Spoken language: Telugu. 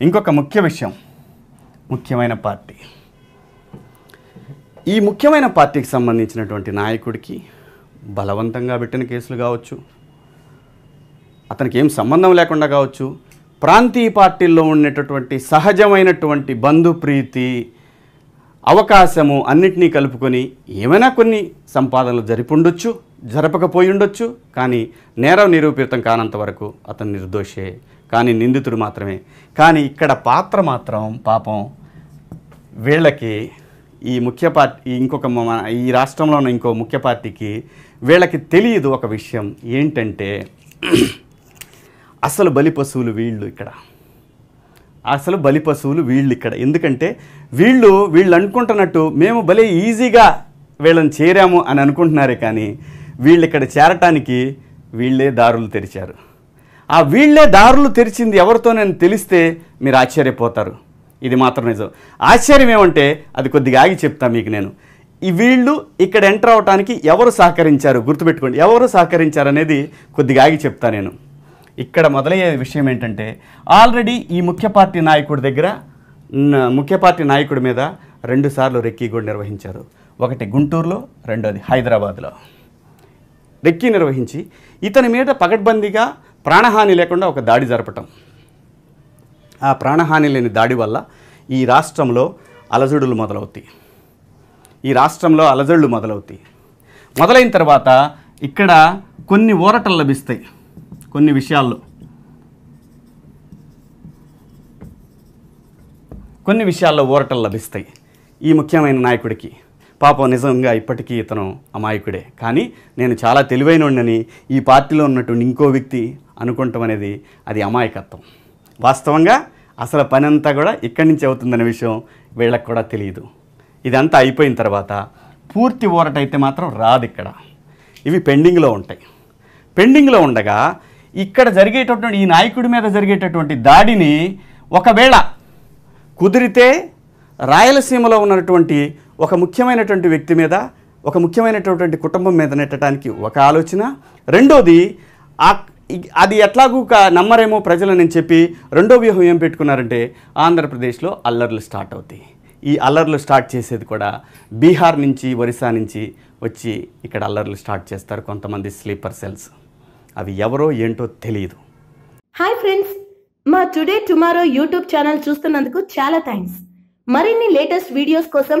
ఇంకొక ముఖ్య విషయం. ముఖ్యమైన పార్టీ. ఈ ముఖ్యమైన పార్టీకి సంబంధించినటువంటి నాయకుడికి బలవంతంగా పెట్టిన కేసులు కావచ్చు అతనికి ఏం సంబంధం లేకుండా కావచ్చు ప్రాంతీయ పార్టీల్లో ఉండేటటువంటి సహజమైనటువంటి బంధుప్రీతి అవకాశము అన్నిటినీ కలుపుకొని ఏమైనా కొన్ని సంపాదనలు జరిపుండొచ్చు జరపకపోయి ఉండొచ్చు కానీ నేరం నిరూపితం కానంత వరకు అతను నిర్దోషే కానీ నిందితుడు మాత్రమే. కానీ ఇక్కడ పాత్ర మాత్రం పాపం వీళ్ళకి ఈ ముఖ్య పార్టీ ఇంకొక మన ఈ రాష్ట్రంలో ఉన్న ఇంకో ముఖ్య పార్టీకి వీళ్ళకి తెలియదు ఒక విషయం ఏంటంటే అసలు బలి పశువులు వీళ్ళు ఇక్కడ. అసలు బలి పశువులు వీళ్ళు ఇక్కడ. ఎందుకంటే వీళ్ళు వీళ్ళు అనుకుంటున్నట్టు మేము భలే ఈజీగా వీళ్ళని చేరాము అని అనుకుంటున్నారే కానీ వీళ్ళు ఇక్కడ చేరటానికి వీళ్ళే దారులు తెరిచారు. ఆ వీళ్ళే దారులు తెరిచింది ఎవరితో నేను తెలిస్తే మీరు ఆశ్చర్యపోతారు. ఇది మాత్రం నిజం. ఆశ్చర్యం ఏమంటే అది కొద్దిగా ఆగి చెప్తా మీకు నేను. ఈ వీళ్ళు ఇక్కడ ఎంటర్ అవడానికి ఎవరు సహకరించారు? గుర్తుపెట్టుకోండి ఎవరు సహకరించారు అనేది కొద్దిగా ఆగి చెప్తా నేను. ఇక్కడ మొదలయ్యే విషయం ఏంటంటే ఆల్రెడీ ఈ ముఖ్య పార్టీ నాయకుడి దగ్గర ముఖ్య పార్టీ నాయకుడి మీద రెండుసార్లు రెక్కీ కూడా నిర్వహించారు. ఒకటి గుంటూరులో రెండోది హైదరాబాద్లో. రెక్కి నిర్వహించి ఇతని మీద పగడ్బందీగా ప్రాణహాని లేకుండా ఒక దాడి జరపటం. ఆ ప్రాణహాని లేని దాడి వల్ల ఈ రాష్ట్రంలో అలజడులు మొదలవుతాయి. ఈ రాష్ట్రంలో అలజడులు మొదలవుతాయి. మొదలైన తర్వాత ఇక్కడ కొన్ని ఊరటలు లభిస్తాయి. కొన్ని విషయాల్లో. కొన్ని విషయాల్లో ఊరటలు లభిస్తాయి. ఈ ముఖ్యమైన నాయకుడికి. పాపం నిజంగా ఇప్పటికీ ఇతను అమాయకుడే. కానీ నేను చాలా తెలివైనోడినని ఈ పార్టీలో ఉన్నటువంటి ఇంకో వ్యక్తి అనుకుంటాం అనేది అది అమాయకత్వం. వాస్తవంగా అసలు పని అంతా కూడా ఇక్కడి నుంచి అవుతుందనే విషయం వీళ్ళకి కూడా తెలియదు. ఇదంతా అయిపోయిన తర్వాత పూర్తి ఊరట అయితే మాత్రం రాదు ఇక్కడ. ఇవి పెండింగ్లో ఉంటాయి. పెండింగ్లో ఉండగా ఇక్కడ జరిగేటటువంటి ఈ నాయకుడి మీద జరిగేటటువంటి దాడిని ఒకవేళ కుదిరితే రాయలసీమలో ఉన్నటువంటి ఒక ముఖ్యమైనటువంటి వ్యక్తి మీద ఒక ముఖ్యమైనటువంటి కుటుంబం మీద నెట్టడానికి ఒక ఆలోచన. రెండోది ఆ అది ఎట్లాగూ నమ్మరేమో ప్రజలని చెప్పి రెండో వ్యూహం ఏం పెట్టుకున్నారంటే ఆంధ్రప్రదేశ్లో అల్లర్లు స్టార్ట్ అవుతాయి. ఈ అల్లర్లు స్టార్ట్ చేసేది కూడా బీహార్ నుంచి ఒరిస్సా నుంచి వచ్చి ఇక్కడ అల్లర్లు స్టార్ట్ చేస్తారు కొంతమంది స్లీపర్ సెల్స్. అవి ఎవరో ఏంటో తెలియదు. Hi friends! మా టుడే టుమారో యూట్యూబ్ ఛానల్ చూస్తున్నందుకు చాలా థ్యాంక్స్. మరిన్ని లేటెస్ట్ వీడియోస్ కోసం